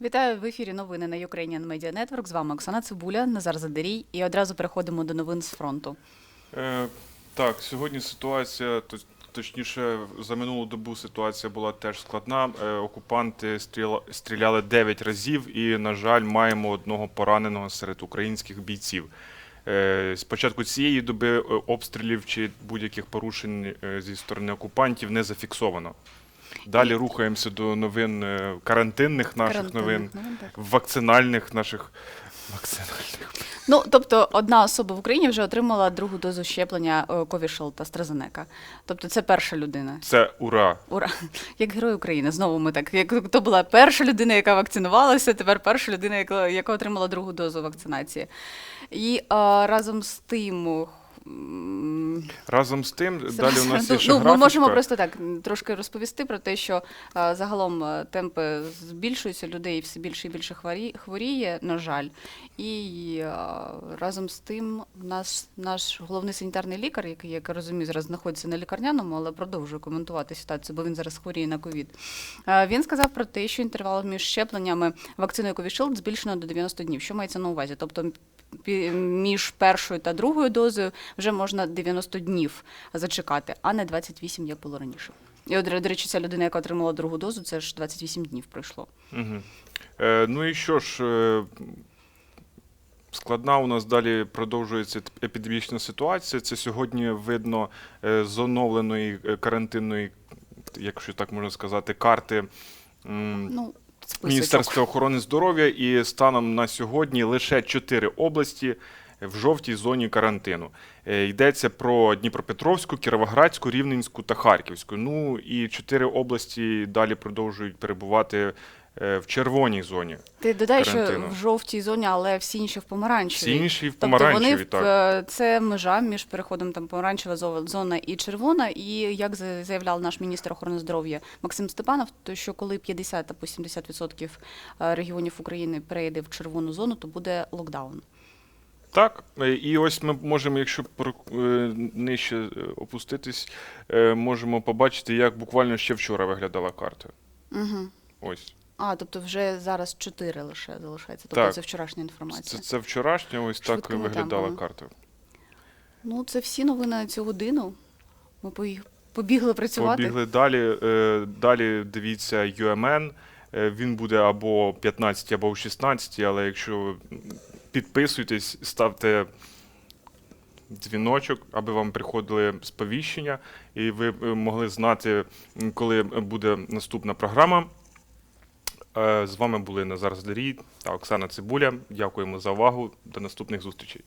Вітаю в ефірі новини на Ukrainian Media Network. З вами Оксана Цибуля, Назар Задерій. І одразу переходимо до новин з фронту. Е, так, сьогодні ситуація, то- точніше, за минулу добу ситуація була теж складна. Е, окупанти стріляли 9 разів, і, на жаль, маємо одного пораненого серед українських бійців. Е, з початку цієї доби е, обстрілів чи будь-яких порушень е, зі сторони окупантів не зафіксовано. Далі рухаємося до новин е, карантинних наших Карантинних новин, новин, вакцинальних наших вакцинальних. Ну тобто, одна особа в Україні вже отримала другу дозу щеплення е, Covishield та AstraZeneca. Тобто, це перша людина. Це ура! Ура! Як герой України. Знову ми так. Як то була перша людина, яка вакцинувалася, тепер перша людина, яка, яка отримала другу дозу вакцинації. І а, разом з тим. Разом з тим, далі у нас ну, є ще ну, ми можемо просто так трошки розповісти про те, що а, загалом е, темпи збільшуються, людей все більше і більше хворі, хворіє, на жаль. І а, разом з тим, в наш головний санітарний лікар, який, як я розумію, зараз знаходиться на лікарняному, але продовжує коментувати ситуацію, бо він зараз хворіє на ковід. Він сказав про те, що інтервал між щепленнями вакциною Covishield збільшено до 90 днів. Що мається на увазі? Тобто між першою та другою дозою вже можна 90 днів зачекати, а не 28, як було раніше. І от, до речі, ця людина, яка отримала другу дозу, це ж 28 днів пройшло. Угу. Е, ну і що ж, е, складна у нас далі продовжується епідемічна ситуація. Це сьогодні видно е, з оновленої е, карантинної, якщо так можна сказати, карти. м, Ну, списочок. Міністерства охорони здоров'я і станом на сьогодні лише чотири області в жовтій зоні карантину. Е, Йдеться про Дніпропетровську, Кіровоградську, Рівненську та Харківську. Ну і чотири області далі продовжують перебувати в червоній зоні. Ти додай, що карантину. в жовтій зоні, але всі інші в помаранчевій. Всі інші в Тобто вони помаранчеві, в, так. е, це межа між переходом там помаранчева зо- зона і червона. І як за- заявляв наш міністр охорони здоров'я Максим Степанов, то що коли 50 або 70% е, регіонів України перейде в червону зону, то буде локдаун. Так, е, і ось ми можемо, якщо про- е, нижче е, опуститись, е, можемо побачити, як буквально ще вчора виглядала карта. Угу. Ось. А, тобто вже зараз 4 лише залишається. Тобто Так. це вчорашня Це, інформація. це вчорашня, ось так Швидкими виглядала темпами. карта. Ну, це всі новини на цю годину. Ми поїх- побігли працювати. Побігли далі. е, Далі дивіться UMN. Е, Він буде або 15, або 16, але якщо підписуйтесь, ставте дзвіночок, аби вам приходили сповіщення, і ви е, могли знати, м, коли буде наступна програма. Е, З вами були Назар Здарій та Оксана Цибуля. Дякуємо за увагу. До наступних зустрічей.